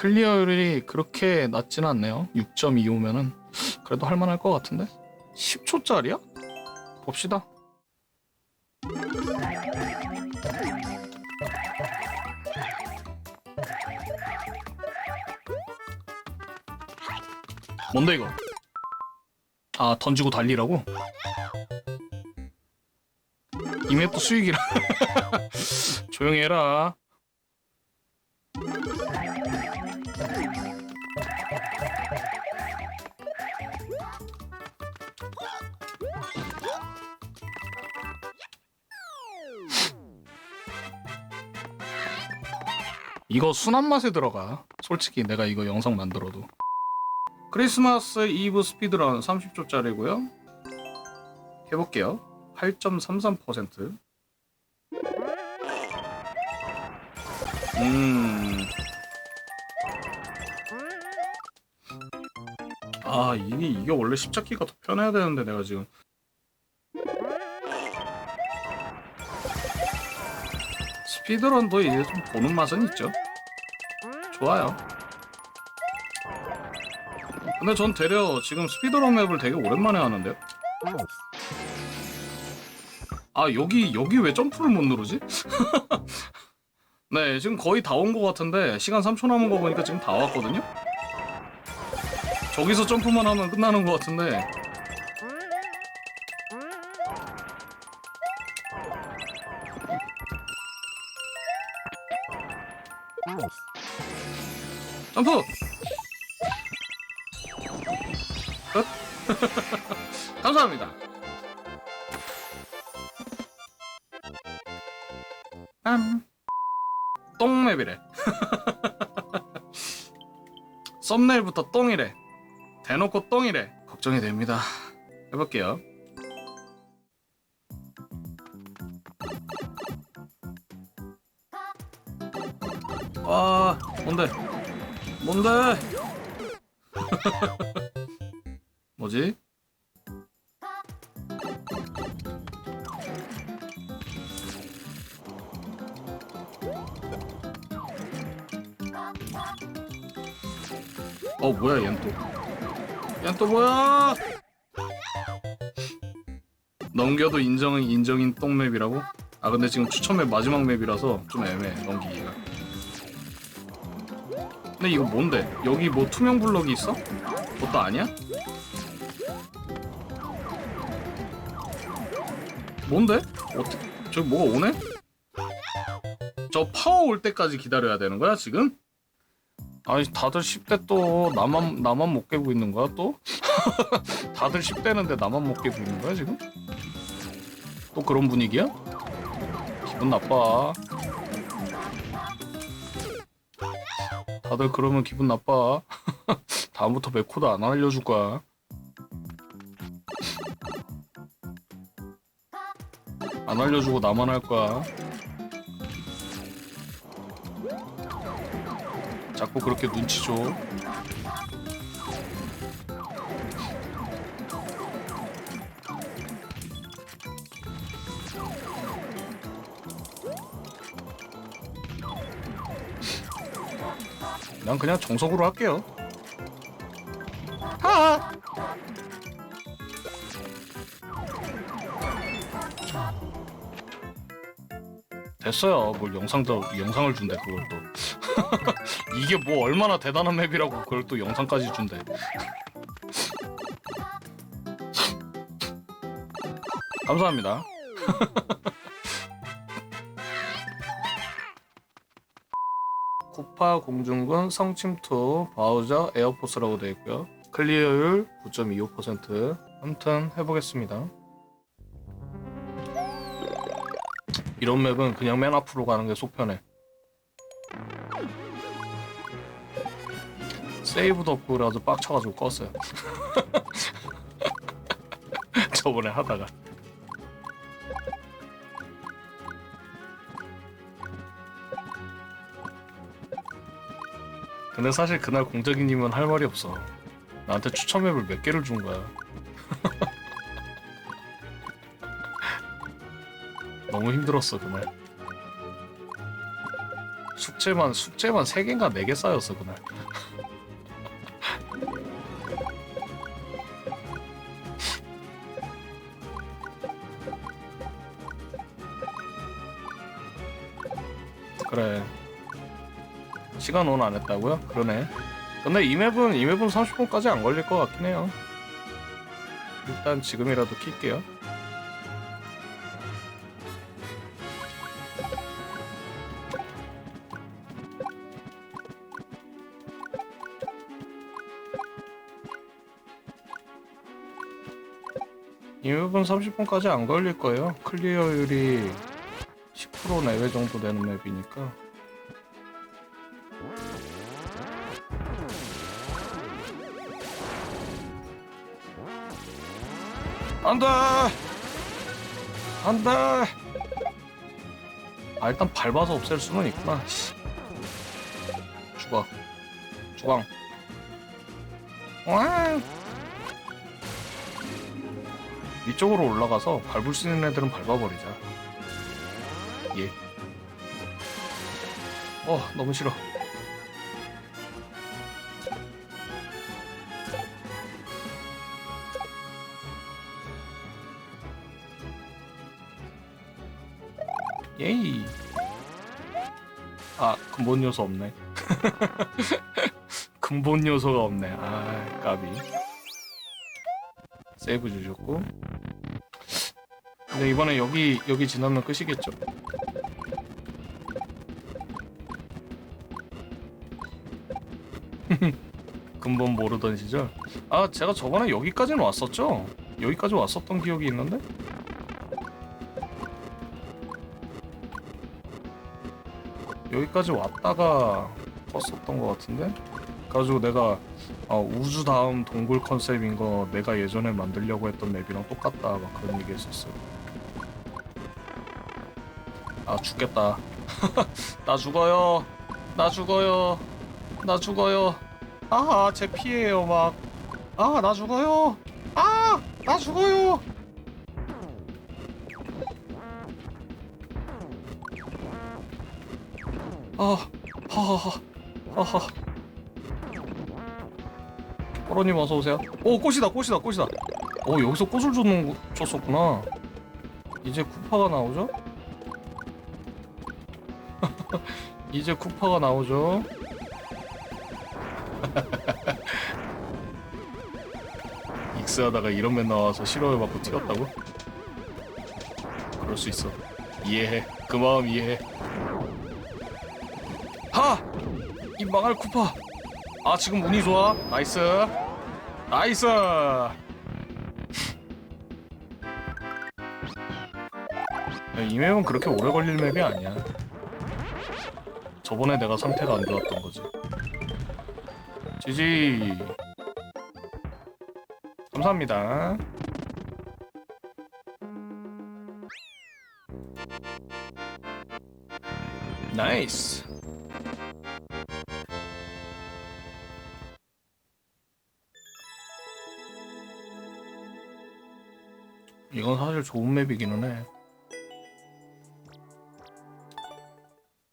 클리어율이 그렇게 낮지는 않네요. 6.25면은 그래도 할만할 것 같은데? 10초짜리야? 봅시다. 뭔데 이거? 아 던지고 달리라고? 이 맵도 수익이라 조용히 해라 이거 순한 맛에 들어가. 솔직히 내가 이거 영상 만들어도. 크리스마스 이브 스피드런 30초짜리고요. 해볼게요. 8.33% 음. 아, 이게, 이게 원래 십자키가 더 편해야 되는데, 내가 지금. 피드런도 이제 좀 보는 맛은 있죠. 좋아요. 근데 전 되려 지금 스피드런 맵을 되게 오랜만에 하는데요. 아, 여기, 여기 왜 점프를 못 누르지? 네, 지금 거의 다 온 것 같은데 시간 3초 남은 거 보니까 지금 다 왔거든요. 저기서 점프만 하면 끝나는 것 같은데. 점프! 끝? 감사합니다. 빰. 똥맵이래. 썸네일부터 똥이래. 대놓고 똥이래. 걱정이 됩니다. 해볼게요. 와, 뭔데? 뭔데? 뭐지? 어 뭐야 얜 또? 얜 또 뭐야? 넘겨도 인정은 인정인 똥맵이라고? 아 근데 지금 추천맵 마지막 맵이라서 좀 애매해 넘기기가 근데 이거 뭔데? 여기 뭐 투명 블럭이 있어? 그것도 아니야? 뭔데? 어떻게 저기 뭐가 오네? 저 파워 올 때까지 기다려야 되는 거야 지금? 아니 다들 10대 또 나만 나만 못 깨고 있는 거야 또? 다들 10대는데 나만 못 깨고 있는 거야 지금? 또 그런 분위기야? 기분 나빠. 다들 그러면 기분 나빠. 다음부터 맥코드 안 알려줄 거야. 안 알려주고 나만 할 거야. 자꾸 그렇게 눈치 줘. 난 그냥 정석으로 할게요. 하! 됐어요. 뭘 영상도 영상을 준대 그걸 또. 이게 뭐 얼마나 대단한 맵이라고 그걸 또 영상까지 준대. 감사합니다. 쿠파 공중군 성침투 바우저 에어포스라고 되어 있고요. 클리어율 9.25%. 아무튼 해보겠습니다. 이런 맵은 그냥 맨 앞으로 가는 게 속 편해. 세이브도 없고 그래가지고 빡쳐가지고 껐어요. 저번에 하다가. 근데 사실 그날 공적이님은 할 말이 없어. 나한테 추천 맵을 몇 개를 준 거야. 너무 힘들었어 그날. 숙제만 숙제만 세 개인가 네개 쌓였어 그날. 그래. 시간 온 안 했다고요? 그러네. 근데 이 맵은 이 맵은 30분까지 안 걸릴 것 같긴 해요. 일단 지금이라도 킬게요. 이 맵은 30분까지 안 걸릴 거예요. 클리어율이 10% 내외 정도 되는 맵이니까. 안돼 안돼 아 일단 밟아서 없앨 수는 있구나. 씨. 주광 주광 와 위쪽으로 올라가서 밟을 수 있는 애들은 밟아버리자. 예. 어 너무 싫어 예이. 아 근본 요소 없네. 근본 요소가 없네. 아 까비. 세이브 주셨고. 근데 이번에 여기 여기 지나면 끝이겠죠. 근본 모르던 시절. 아 제가 저번에 여기까지는 왔었죠. 여기까지 왔었던 기억이 있는데. 여기까지 왔다가 떴었던 것 같은데? 그래가지고 내가 어, 우주 다음 동굴 컨셉인 거 내가 예전에 만들려고 했던 맵이랑 똑같다 막 그런 얘기 했었어. 아 죽겠다. 나 죽어요. 나 죽어요. 나 죽어요. 아제 피해요 막. 아 나 죽어요. 아 나 죽어요 아, 하하하, 하하. 꼬로님 어서 오세요. 오, 꽃이다, 꽃이다, 꽃이다. 오, 여기서 꽃을 줬는 거- 줬었구나. 이제 쿠파가 나오죠? 이제 쿠파가 나오죠? 익스하다가 이런 면 나와서 싫어요 받고 튀었다고? 그럴 수 있어. 이해해. 그 마음 이해해. 하! 이 망할 쿠파. 아 지금 운이 좋아. 나이스. 나이스. 야, 이 맵은 그렇게 오래 걸릴 맵이 아니야. 저번에 내가 상태가 안 좋았던 거지. 지지. 감사합니다. 나이스. 이건 사실 좋은 맵이기는 해.